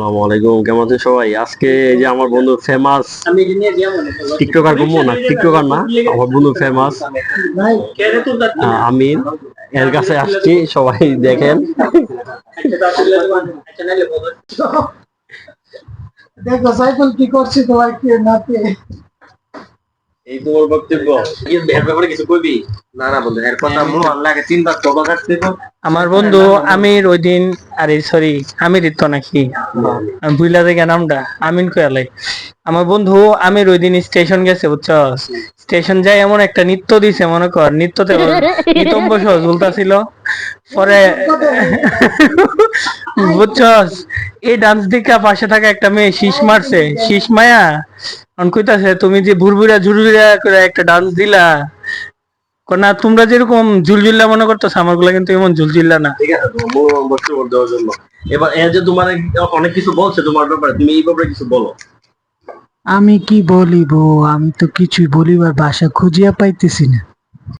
আসসালামু আলাইকুম, কেমন আছেন সবাই? আজকে এই যে আমার বন্ধু ফেমাস টিকটকার বলব না টিকটকার না, আমার বন্ধু ফেমাস আমি এর কাছে আসছি, সবাই দেখেন। দেখো সাইকেল কি করছি তোমার কি নাতে এই তোমার বক্তব্য। এর ব্যাপারে কিছু কইবি? না না বন্ধু এর কথা মু আল্লাহকে চিন্তা করবা কাটতে আমার বন্ধু আমির ওই দিন আরে সরি আমির তো নাকি? আমি ভুলা থেকে নামটা আমিন কয়ালাই আমার বন্ধু আমির ওই দিন স্টেশন গেছে বুঝছ স্টেশন যাই এমন একটা নৃত্য দিছে মনে কর নৃত্যতে নিতম্ব সহ ঝুলতাছিল। পরে বুঝছস? এই ডান্স দিকা পাশে থাকা একটা মেয়ে শীষ মারছে। শীষ মায়া অন কইতাছে তুমি যে ভুরভুরা ঝুরঝুরা করে একটা ডান্স দিলা না তোমরা যেরকম ঝুলঝুল্লা মনে করতেছো আমারগুলা কিন্তু এমন ঝুলঝুল্লা না। ঠিক আছে বক্তব্য দেওয়ার জন্য। এবার এ যে তোমার অনেক কিছু বলছে তোমার ব্যাপারে তুমি এই ব্যাপারে কিছু বলো। আমি কি বলিব? আমি তো কিছুই বলিবার ভাষা খুঁজিয়া পাইতেছি না।